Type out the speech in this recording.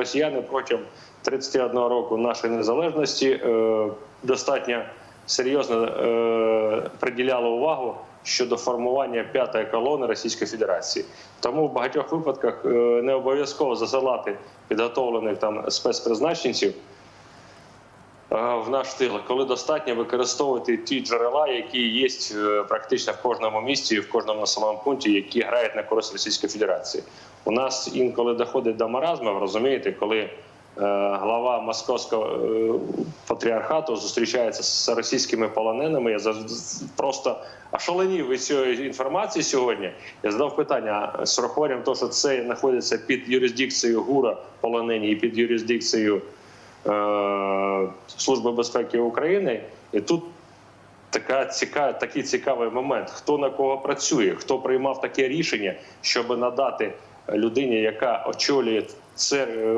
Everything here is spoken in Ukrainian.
Росіяни протягом 31 року нашої незалежності е, достатньо серйозно е, приділяли увагу щодо формування п'ятої колони Російської Федерації. Тому в багатьох випадках е, не обов'язково засилати підготовлених там спецпризначенців в наш тил, коли достатньо використовувати ті джерела, які є е, практично в кожному місті, в кожному населеному пункті, які грають на користь Російської Федерації. У нас інколи доходить до маразму, розумієте, коли е, глава московського е, патріархату зустрічається з російськими полоненими. Я просто ошаленів від цієї інформації сьогодні. Я задав питання з урахуванням того, що це знаходиться під юрисдикцією ГУРа полонені і під юрисдикцією е, Служби безпеки України. І тут така ціка, такий цікавий момент: хто на кого працює, хто приймав таке рішення, щоб надати людині, яка очолює це. е,